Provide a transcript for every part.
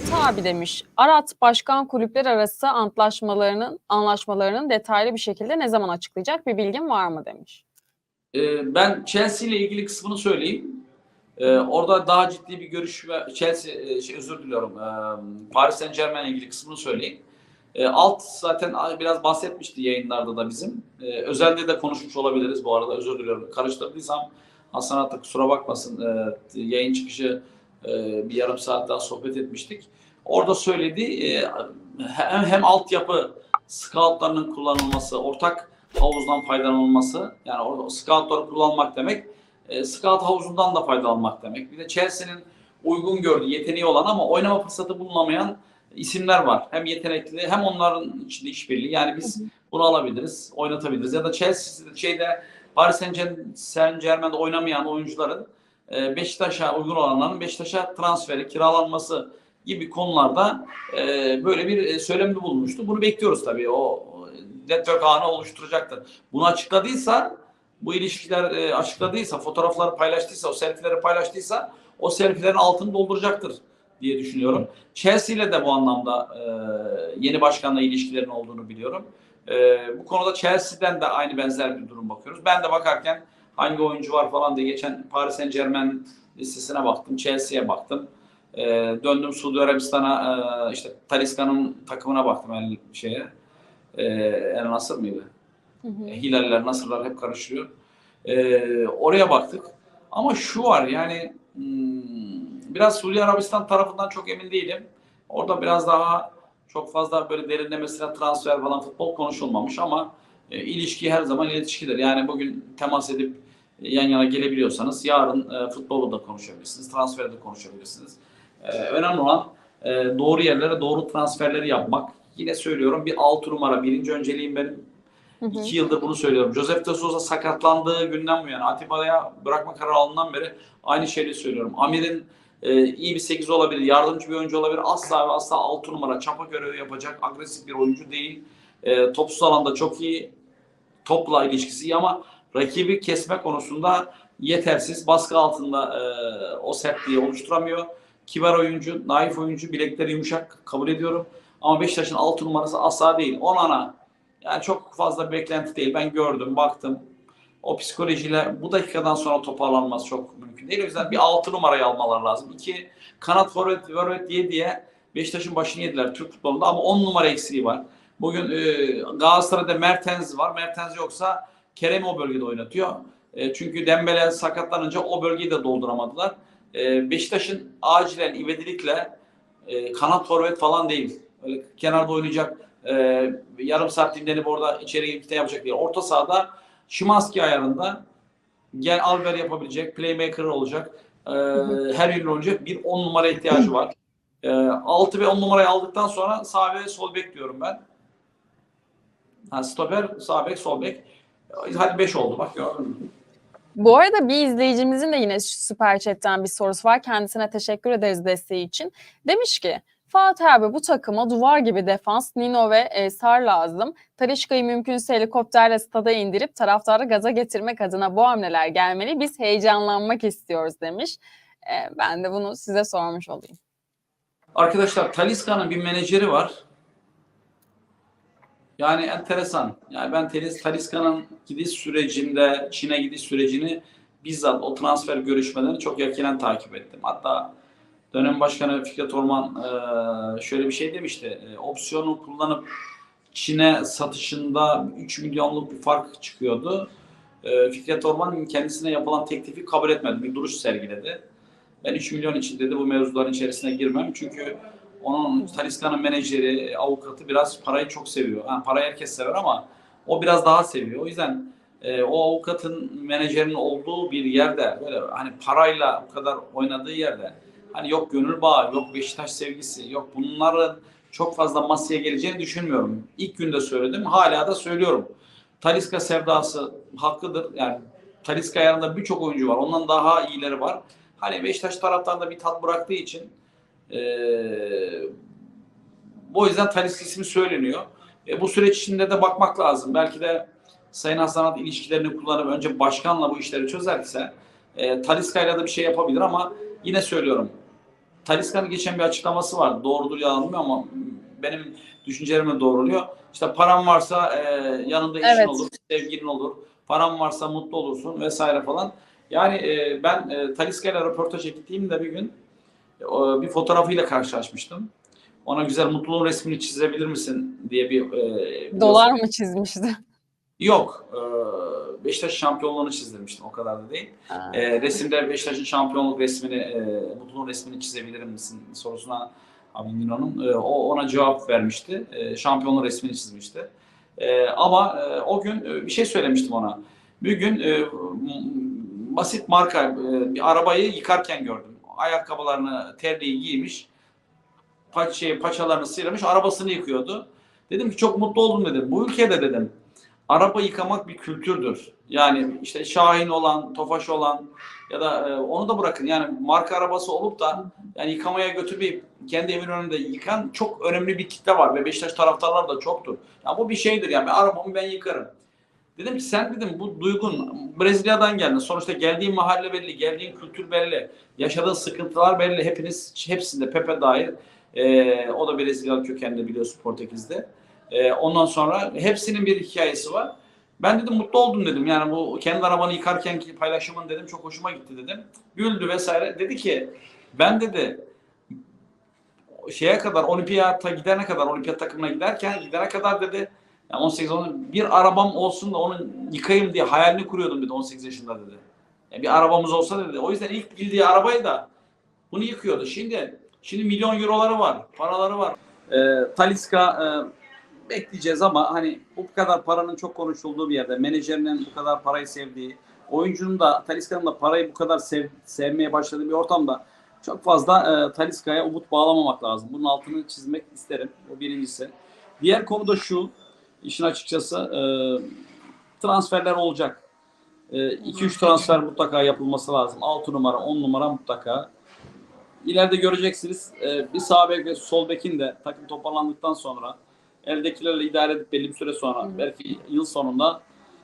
Fatih abi demiş. Arat başkan kulüpler arası antlaşmalarının anlaşmalarının detaylı bir şekilde ne zaman açıklayacak bir bilgin var mı demiş. Ee, ben Chelsea ile ilgili kısmını söyleyeyim. Ee, orada daha ciddi bir görüşme Chelsea e, şey, özür diliyorum. Ee, Paris Saint Germain ile ilgili kısmını söyleyeyim. Ee, alt zaten biraz bahsetmişti yayınlarda da bizim. Ee, özelde de konuşmuş olabiliriz bu arada özür diliyorum. Karıştırdıysam Hasan Hatta kusura bakmasın. Ee, yayın çıkışı e, bir yarım saat daha sohbet etmiştik. Orada söyledi e, hem, hem altyapı scoutlarının kullanılması, ortak havuzdan faydalanılması yani orada scoutları kullanmak demek e, scout havuzundan da faydalanmak demek. Bir de Chelsea'nin uygun gördüğü, yeteneği olan ama oynama fırsatı bulunamayan isimler var. Hem yetenekli hem onların içinde işbirliği. Yani biz bunu alabiliriz, oynatabiliriz. Ya da Chelsea şeyde Paris Saint Germain'de oynamayan oyuncuların e, Beşiktaş'a uygun olanların Beşiktaş'a transferi, kiralanması gibi konularda e, böyle bir e, söylemde bulunmuştu. Bunu bekliyoruz tabii. O network ağını oluşturacaktır. Bunu açıkladıysa, bu ilişkiler e, açıkladıysa, fotoğrafları paylaştıysa, o selfie'leri paylaştıysa o selfie'lerin altını dolduracaktır diye düşünüyorum. Chelsea ile de bu anlamda yeni başkanla ilişkilerin olduğunu biliyorum. Bu konuda Chelsea'den de aynı benzer bir durum bakıyoruz. Ben de bakarken hangi oyuncu var falan diye geçen Paris Saint Germain listesine baktım. Chelsea'ye baktım. E, döndüm Suudi Arabistan'a e, işte Taliska'nın takımına baktım yani şeye. E, El Nasır mıydı? Hı hı. E, Hilaller, Nasırlar hep karışıyor. E, oraya baktık. Ama şu var yani hmm, biraz Suudi Arabistan tarafından çok emin değilim. Orada biraz daha çok fazla böyle derinlemesine transfer falan futbol konuşulmamış ama e, ilişki her zaman iletişkidir. Yani bugün temas edip yan yana gelebiliyorsanız yarın e, futbolu da konuşabilirsiniz, transferi de konuşabilirsiniz. E, önemli olan e, doğru yerlere doğru transferleri yapmak. Yine söylüyorum bir altı numara birinci önceliğim benim. Hı hı. İki yıldır bunu söylüyorum. Joseph de Souza sakatlandığı günden bu yana Atiba'ya bırakma kararı alından beri aynı şeyi söylüyorum. Amir'in e, iyi bir 8 olabilir, yardımcı bir oyuncu olabilir. Asla ve asla 6 numara çapa görevi yapacak agresif bir oyuncu değil. E, topsuz alanda çok iyi, topla ilişkisi iyi ama rakibi kesme konusunda yetersiz. Baskı altında e, o sertliği oluşturamıyor. Kibar oyuncu, naif oyuncu, bilekleri yumuşak kabul ediyorum. Ama Beşiktaş'ın 6 numarası asla değil. Onana yani çok fazla beklenti değil. Ben gördüm, baktım. O psikolojiyle bu dakikadan sonra toparlanması çok mümkün değil. O yüzden bir 6 numarayı almalar lazım. İki kanat forvet, forvet diye diye Beşiktaş'ın başını yediler Türk futbolunda ama 10 numara eksiği var. Bugün e, Galatasaray'da Mertens var. Mertens yoksa Kerem o bölgede oynatıyor. E, çünkü Dembele sakatlanınca o bölgeyi de dolduramadılar. E, Beşiktaş'ın acilen ivedilikle e, kanat forvet falan değil. Öyle kenarda oynayacak e, yarım saat dinlenip orada içeri girip yapacak değil. Orta sahada Şimanski ayarında gel Alver yapabilecek, playmaker olacak. E, her yönlü oynayacak bir 10 numara ihtiyacı var. E, 6 ve 10 numarayı aldıktan sonra sağ ve sol bek diyorum ben. Ha, stoper, sağ bek, sol bek. Hadi 5 oldu bak gördün mü? Bu arada bir izleyicimizin de yine Süper Chat'ten bir sorusu var. Kendisine teşekkür ederiz desteği için. Demiş ki Fatih abi bu takıma duvar gibi defans, Nino ve e, Sar lazım. Talişka'yı mümkünse helikopterle stada indirip taraftarı gaza getirmek adına bu hamleler gelmeli. Biz heyecanlanmak istiyoruz demiş. E, ben de bunu size sormuş olayım. Arkadaşlar Taliska'nın bir menajeri var. Yani enteresan. Yani ben Talis, Taliska'nın gidiş sürecinde, Çin'e gidiş sürecini bizzat o transfer görüşmelerini çok yakinen takip ettim. Hatta dönem başkanı Fikret Orman e, şöyle bir şey demişti. E, opsiyonu kullanıp Çin'e satışında 3 milyonluk bir fark çıkıyordu. E, Fikret Orman kendisine yapılan teklifi kabul etmedi. Bir duruş sergiledi. Ben 3 milyon için dedi bu mevzuların içerisine girmem. Çünkü onun Taliska'nın menajeri, avukatı biraz parayı çok seviyor. Yani parayı herkes sever ama o biraz daha seviyor. O yüzden e, o avukatın menajerinin olduğu bir yerde böyle hani parayla bu kadar oynadığı yerde hani yok gönül bağı, yok Beşiktaş sevgisi, yok bunların çok fazla masaya geleceğini düşünmüyorum. İlk günde söyledim, hala da söylüyorum. Taliska sevdası hakkıdır. Yani Taliska yanında birçok oyuncu var. Ondan daha iyileri var. Hani Beşiktaş taraftarında bir tat bıraktığı için ee, bu yüzden Taliska ismi söyleniyor. E, bu süreç içinde de bakmak lazım. Belki de Sayın Hasanat ilişkilerini kullanıp önce başkanla bu işleri çözerse e, Taliska ile de bir şey yapabilir ama yine söylüyorum. Talisca'nın geçen bir açıklaması vardı. Doğrudur yalan mı ama benim düşüncelerime doğruluyor. İşte param varsa e, yanında eşin Evet. olur, sevgilin olur. Param varsa mutlu olursun vesaire falan. Yani e, ben e, Talisca ile röportaja gittiğimde bir gün o- bir fotoğrafıyla karşılaşmıştım. Ona güzel mutluluğun resmini çizebilir misin diye bir e, Dolar mı çizmişti? Yok. E, Beşiktaş şampiyonluğunu çizdirmiştim. O kadar da değil. Ha. E, resimde Beşiktaş'ın şampiyonluk resmini, e, mutluluğun resmini çizebilir misin sorusuna abi Milan'ın e, o ona cevap vermişti. E, şampiyonluğun resmini çizmişti. E, ama e, o gün e, bir şey söylemiştim ona. Bir gün e, basit marka e, bir arabayı yıkarken gördüm. Ayakkabılarını, terliği giymiş. Pa şey, paçalarını sıyırmış, arabasını yıkıyordu. Dedim ki çok mutlu oldum dedim. Bu ülkede dedim araba yıkamak bir kültürdür. Yani işte Şahin olan, Tofaş olan ya da e, onu da bırakın. Yani marka arabası olup da yani yıkamaya götürmeyip kendi evin önünde yıkan çok önemli bir kitle var ve Beşiktaş taraftarları da çoktur. Ya bu bir şeydir yani ben arabamı ben yıkarım. Dedim ki sen dedim bu duygun Brezilya'dan geldin. Sonuçta geldiğin mahalle belli, geldiğin kültür belli, yaşadığın sıkıntılar belli. Hepiniz hepsinde Pepe dahil. E, o da Brezilya kökenli biliyorsun Portekiz'de. E, ondan sonra hepsinin bir hikayesi var. Ben dedim mutlu oldum dedim. Yani bu kendi arabanı yıkarkenki paylaşımın dedim çok hoşuma gitti dedim. Güldü vesaire. Dedi ki ben dedi şeye kadar olimpiyata gidene kadar olimpiyat takımına giderken gidene kadar dedi yani 18 onun bir arabam olsun da onu yıkayayım diye hayalini kuruyordum dedi 18 yaşında dedi. Yani bir arabamız olsa dedi. O yüzden ilk bildiği arabayı da bunu yıkıyordu. Şimdi şimdi milyon euroları var, paraları var. Ee, Talisca e, bekleyeceğiz ama hani bu kadar paranın çok konuşulduğu bir yerde, menajerinin bu kadar parayı sevdiği, oyuncunun da Talisca'nın da parayı bu kadar sev, sevmeye başladığı bir ortamda çok fazla e, Talisca'ya umut bağlamamak lazım. Bunun altını çizmek isterim. O birincisi. Diğer konu da şu, işin açıkçası e, transferler olacak. 2-3 transfer mutlaka yapılması lazım. 6 numara, 10 numara mutlaka. İleride göreceksiniz e, bir sağ bek ve sol bekin de takım toparlandıktan sonra eldekilerle idare edip belli bir süre sonra Hı. belki yıl sonunda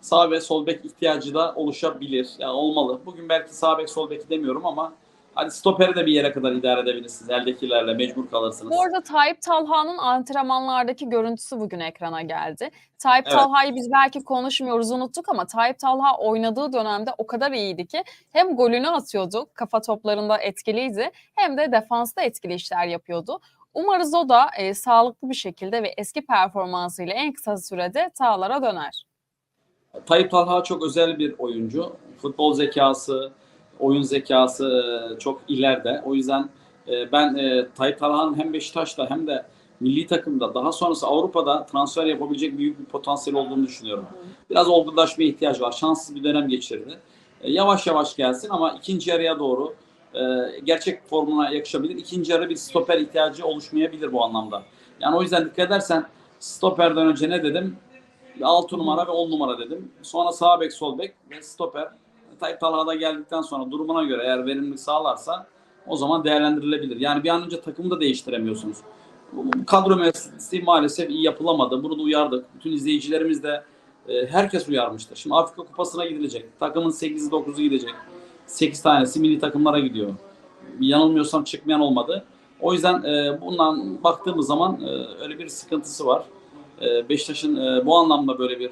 sağ ve sol bek ihtiyacı da oluşabilir. Yani olmalı. Bugün belki sağ bek sol beki demiyorum ama hadi stoperi de bir yere kadar idare edebilirsiniz. Eldekilerle mecbur kalırsınız. Bu arada Tayyip Talha'nın antrenmanlardaki görüntüsü bugün ekrana geldi. Tayyip Evet. Talha'yı biz belki konuşmuyoruz unuttuk ama Tayyip Talha oynadığı dönemde o kadar iyiydi ki hem golünü atıyordu, kafa toplarında etkiliydi hem de defansta etkili işler yapıyordu. Umarız o da e, sağlıklı bir şekilde ve eski performansıyla en kısa sürede sahalara döner. Tayyip Talha çok özel bir oyuncu. Futbol zekası, oyun zekası e, çok ileride. O yüzden e, ben e, Tayyip Talha'nın hem Beşiktaş'ta hem de milli takımda daha sonrası Avrupa'da transfer yapabilecek büyük bir potansiyel olduğunu düşünüyorum. Biraz olgunlaşmaya ihtiyacı var. Şanssız bir dönem geçirdi. E, Yavaş yavaş gelsin ama ikinci yarıya doğru gerçek formuna yakışabilir. İkinci yarı bir stoper ihtiyacı oluşmayabilir bu anlamda. Yani o yüzden dikkat edersen stoperden önce ne dedim? 6 numara ve 10 numara dedim. Sonra sağ bek, sol bek ve stoper. Tayyip Talha da geldikten sonra durumuna göre eğer verimlilik sağlarsa o zaman değerlendirilebilir. Yani bir an önce takımı da değiştiremiyorsunuz. Kadro mühendisliği maalesef iyi yapılamadı. Bunu da uyardık. Bütün izleyicilerimiz de e, herkes uyarmıştır. Şimdi Afrika Kupası'na gidilecek. Takımın 8'i 9'u gidecek. 8 tanesi milli takımlara gidiyor. Yanılmıyorsam çıkmayan olmadı. O yüzden e, bundan baktığımız zaman e, öyle bir sıkıntısı var. E, Beşiktaş'ın bu anlamda böyle bir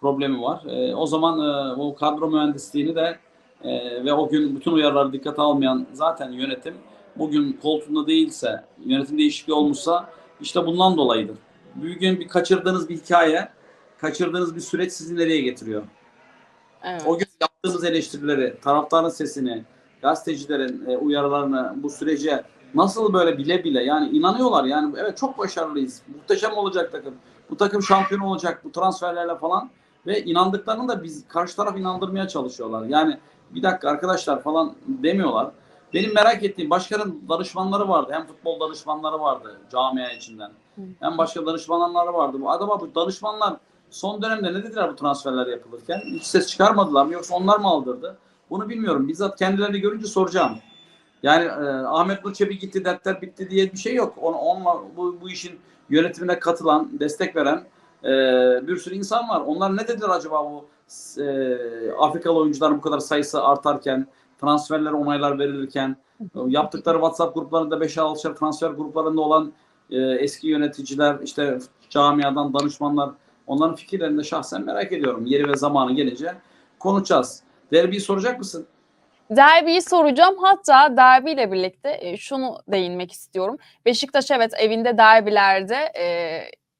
problemi var. E, o zaman e, o kadro mühendisliğini de e, ve o gün bütün uyarıları dikkate almayan zaten yönetim bugün koltuğunda değilse, yönetim değişikliği olmuşsa işte bundan dolayıdır. Bugün bir kaçırdığınız bir hikaye, kaçırdığınız bir süreç sizi nereye getiriyor? Evet. O gün yaptığımız eleştirileri, taraftarın sesini, gazetecilerin e, uyarılarını bu sürece nasıl böyle bile bile yani inanıyorlar yani evet çok başarılıyız. Muhteşem olacak takım. Bu takım şampiyon olacak bu transferlerle falan ve inandıklarını da biz karşı taraf inandırmaya çalışıyorlar. Yani bir dakika arkadaşlar falan demiyorlar. Benim merak ettiğim başkanın danışmanları vardı. Hem futbol danışmanları vardı camia içinden. Hem başka danışmanları vardı. Bu adama bu danışmanlar son dönemde ne dediler bu transferler yapılırken? Hiç ses çıkarmadılar mı yoksa onlar mı aldırdı? Bunu bilmiyorum. Bizzat kendilerini görünce soracağım. Yani e, Ahmet Nur Çebi gitti, dertler bitti diye bir şey yok. Onu, onunla, bu, bu işin yönetimine katılan, destek veren e, bir sürü insan var. Onlar ne dediler acaba bu e, Afrikalı oyuncuların bu kadar sayısı artarken, transferlere onaylar verilirken, yaptıkları WhatsApp gruplarında 5-6 transfer gruplarında olan e, eski yöneticiler, işte camiadan danışmanlar, onların fikirlerini de şahsen merak ediyorum. Yeri ve zamanı gelince konuşacağız. Derbiyi soracak mısın? Derbiyi soracağım. Hatta derbiyle birlikte e, şunu değinmek istiyorum. Beşiktaş evet evinde derbilerde e,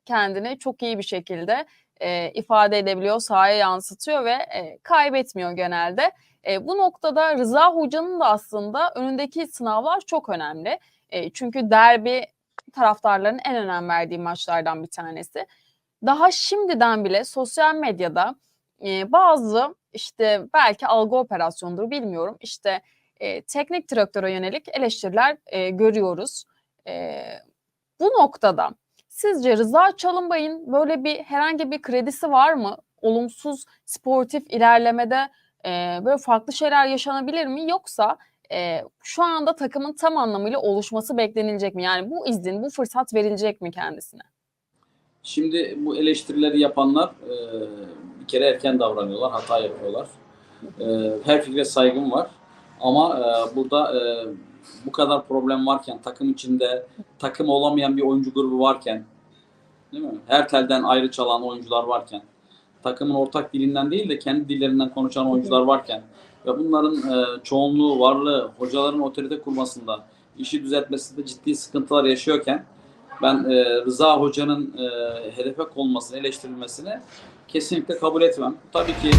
kendini çok iyi bir şekilde e, ifade edebiliyor, sahaya yansıtıyor ve e, kaybetmiyor genelde. E, bu noktada Rıza Hoca'nın da aslında önündeki sınavlar çok önemli. E, çünkü derbi taraftarların en önem verdiği maçlardan bir tanesi. Daha şimdiden bile sosyal medyada e, bazı işte belki algı operasyonudur bilmiyorum. İşte e, teknik direktöre yönelik eleştiriler e, görüyoruz. E, bu noktada sizce Rıza Çalınbay'ın böyle bir herhangi bir kredisi var mı? Olumsuz sportif ilerlemede e, böyle farklı şeyler yaşanabilir mi? Yoksa e, şu anda takımın tam anlamıyla oluşması beklenilecek mi? Yani bu izin, bu fırsat verilecek mi kendisine? Şimdi bu eleştirileri yapanlar e, bir kere erken davranıyorlar, hata yapıyorlar. E, her fikre saygım var. Ama e, burada e, bu kadar problem varken, takım içinde takım olamayan bir oyuncu grubu varken, değil mi? Her telden ayrı çalan oyuncular varken, takımın ortak dilinden değil de kendi dillerinden konuşan oyuncular varken ve bunların e, çoğunluğu, varlığı, hocaların otorite kurmasında, işi düzeltmesinde ciddi sıkıntılar yaşıyorken ben e, Rıza Hoca'nın e, hedefe konmasını, eleştirilmesini kesinlikle kabul etmem. Tabii ki